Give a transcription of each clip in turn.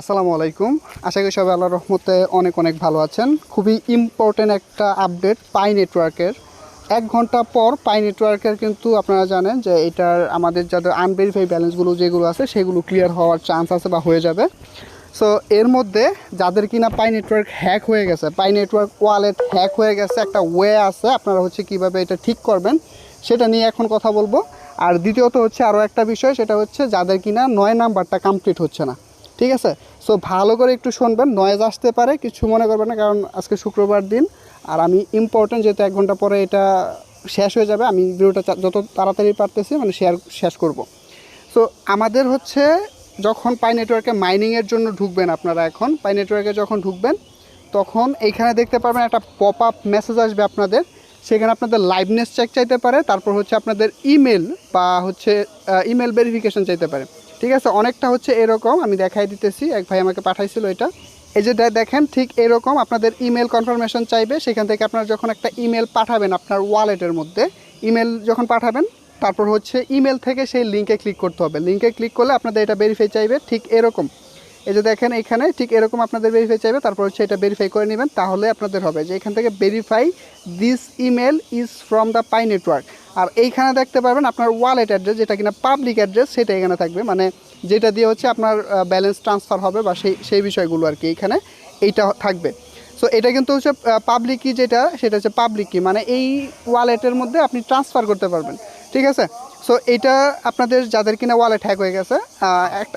আসসালামু আলাইকুম। আশা করি সবাই আল্লাহ রহমতে অনেক অনেক ভালো আছেন। খুবই ইম্পর্টেন্ট একটা আপডেট পাই নেটওয়ার্কের এক ঘণ্টা পর পাই নেটওয়ার্কের কিন্তু আপনারা জানেন যে এটার আমাদের যাদের আনভেরিফাই ব্যালেন্সগুলো যেগুলো আছে, সেগুলো ক্লিয়ার হওয়ার চান্স আছে বা হয়ে যাবে। সো এর মধ্যে যাদের কিনা পাই নেটওয়ার্ক হ্যাক হয়ে গেছে পাই নেটওয়ার্ক ওয়ালেট হ্যাক হয়ে গেছে, একটা ওয়ে আছে, আপনারা হচ্ছে কীভাবে এটা ঠিক করবেন, সেটা নিয়ে এখন কথা বলব। আর দ্বিতীয়ত হচ্ছে আরও একটা বিষয়, সেটা হচ্ছে যাদের কিনা নয় নাম্বারটা কমপ্লিট হচ্ছে না। ঠিক আছে? সো ভালো করে একটু শুনবেন নয়েজ আসতে পারে, কিছু মনে করবেন না, কারণ আজকে শুক্রবার দিন, আর আমি ইম্পর্টেন্ট যেহেতু এক ঘণ্টা পরে এটা শেষ হয়ে যাবে, আমি ভিডিওটা যত তাড়াতাড়ি পারতেছি মানে শেয়ার শেষ করব। সো আমাদের হচ্ছে যখন পাই নেটওয়ার্কে মাইনিংয়ের জন্য ঢুকবেন আপনারা এখন পাই নেটওয়ার্কে যখন ঢুকবেন, তখন এইখানে দেখতে পারবেন একটা পপ আপ মেসেজ আসবে আপনাদের, সেখানে আপনাদের লাইভনেস চেক চাইতে পারে, তারপর হচ্ছে আপনাদের ইমেল বা হচ্ছে ইমেল ভেরিফিকেশন চাইতে পারে। ঠিক আছে, অনেকটা হচ্ছে এরকম, আমি দেখাই দিতেছি, এক ভাই আমাকে পাঠাইছিল এটা। এই যে দেখেন ঠিক এরকম, আপনাদের ইমেল কনফার্মেশন চাইবে, সেখান থেকে আপনারা যখন একটা ইমেল পাঠাবেন আপনার ওয়ালেটের মধ্যে ইমেল যখন পাঠাবেন, তারপর হচ্ছে ইমেল থেকে সেই লিঙ্কে ক্লিক করতে হবে। লিঙ্কে ক্লিক করলে আপনাদের এটা ভেরিফাই চাইবে, ঠিক এরকম। এই যে দেখেন এখানে, ঠিক এরকম আপনাদের ভেরিফাই চাইবে, তারপর হচ্ছে এটা ভেরিফাই করে নেবেন, তাহলে আপনাদের হবে যে এখান থেকে verify this email is from the Pi network আর এইখানে দেখতে পারবেন আপনার ওয়ালেট অ্যাড্রেস যেটা কিনা পাবলিক অ্যাড্রেস সেটা এখানে থাকবে। মানে যেটা দিয়ে হচ্ছে আপনার ব্যালেন্স ট্রান্সফার হবে বা সেই সেই বিষয়গুলো আর কি এইখানে এইটা থাকবে। সো এটা কিন্তু হচ্ছে পাবলিকই যেটা, সেটা হচ্ছে পাবলিক কি মানে এই ওয়ালেটের মধ্যে আপনি ট্রান্সফার করতে পারবেন। ঠিক আছে? সো এটা আপনাদের যাদের কিনা ওয়ালেট হ্যাক হয়ে গেছে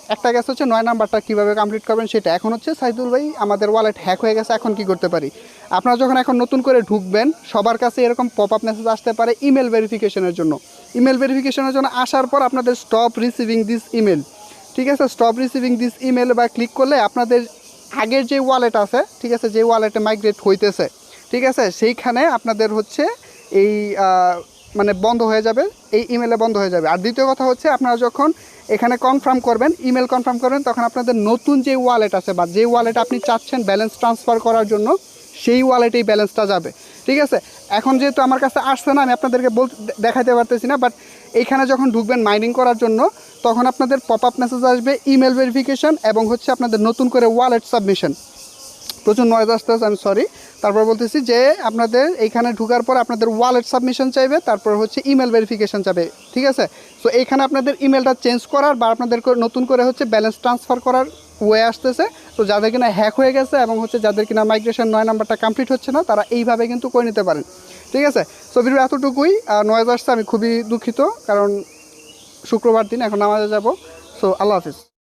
একটা- গেছে হচ্ছে নয় নাম্বারটা কীভাবে কমপ্লিট করবেন সেটা। এখন হচ্ছে সাইদুল ভাই, আমাদের ওয়ালেট হ্যাক হয়ে গেছে, এখন কি করতে পারি? আপনারা যখন এখন নতুন করে ঢুকবেন, সবার কাছে এরকম পপ আপ মেসেজ আসতে পারে ইমেল ভেরিফিকেশনের জন্য। ইমেল ভেরিফিকেশনের জন্য আসার পর আপনাদের স্টপ রিসিভিং দিস ইমেল ঠিক আছে? স্টপ রিসিভিং দিস ইমেল বা ক্লিক করলে আপনাদের আগের যে ওয়ালেট আছে, ঠিক আছে? যে ওয়ালেটে মাইগ্রেট হইতেছে। ঠিক আছে? সেইখানে আপনাদের হচ্ছে এই মানে বন্ধ হয়ে যাবে, এই ইমেলে বন্ধ হয়ে যাবে। আর দ্বিতীয় কথা হচ্ছে, আপনারা যখন এখানে কনফার্ম করবেন ইমেল কনফার্ম করবেন, তখন আপনাদের নতুন যে ওয়ালেট আছে বা যে ওয়ালেট আপনি চাচ্ছেন ব্যালেন্স ট্রান্সফার করার জন্য, সেই ওয়ালেটেই ব্যালেন্সটা যাবে। ঠিক আছে? এখন যেহেতু আমার কাছে আসছে না, আমি আপনাদেরকে বল দেখাতে পারতেছি না বাট এইখানে যখন ঢুকবেন মাইনিং করার জন্য, তখন আপনাদের পপ আপ মেসেজ আসবে ইমেল ভেরিফিকেশন এবং হচ্ছে আপনাদের নতুন করে ওয়ালেট সাবমিশন প্রচুর নয়েজ আসতেছে আমি সরি তারপর বলতেছি যে আপনাদের এইখানে ঢুকার পর আপনাদের ওয়ালেট সাবমিশন চাইবে, তারপর হচ্ছে ইমেল ভেরিফিকেশন চাইবে, ঠিক আছে? তো এইখানে আপনাদের ইমেলটা চেঞ্জ করার বা আপনাদের নতুন করে হচ্ছে ব্যালেন্স ট্রান্সফার করার ওয়ে আসতেছে। তো যাদের কিনা হ্যাক হয়ে গেছে এবং হচ্ছে যাদের কিনা মাইগ্রেশন নয় নাম্বারটা কমপ্লিট হচ্ছে না, তারা এইভাবে কিন্তু করে নিতে পারেন, ঠিক আছে? সো ভিডিও এতটুকুই। নয়েজ আসছে, আমি খুবই দুঃখিত, কারণ শুক্রবার দিন, এখন নামাজে যাব। সো আল্লাহ হাফিজ।